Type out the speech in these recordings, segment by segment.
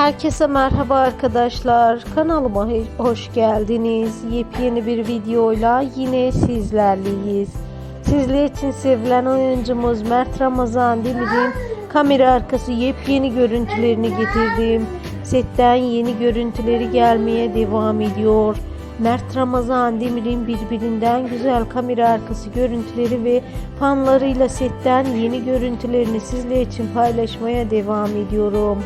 Herkese merhaba arkadaşlar. Kanalıma hoş geldiniz. Yepyeni bir videoyla yine sizlerleyiz. Sizler için sevilen oyuncumuz Mert Ramazan Demir'in kamera arkası yepyeni görüntülerini getirdim. Setten yeni görüntüleri gelmeye devam ediyor. Mert Ramazan Demir'in birbirinden güzel kamera arkası görüntüleri ve fanlarıyla setten yeni görüntülerini sizler için paylaşmaya devam ediyorum.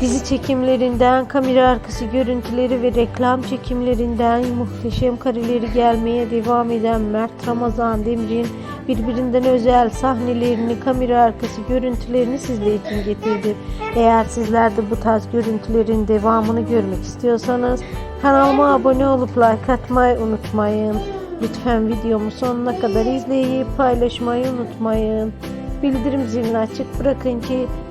Dizi çekimlerinden, kamera arkası görüntüleri ve reklam çekimlerinden muhteşem kareleri gelmeye devam eden Mert Ramazan Demir'in birbirinden özel sahnelerini, kamera arkası görüntülerini sizler için getirdim. Eğer sizler de bu tarz görüntülerin devamını görmek istiyorsanız kanalıma abone olup like atmayı unutmayın. Lütfen videomu sonuna kadar izleyip paylaşmayı unutmayın. Bildirim zilini açık bırakın ki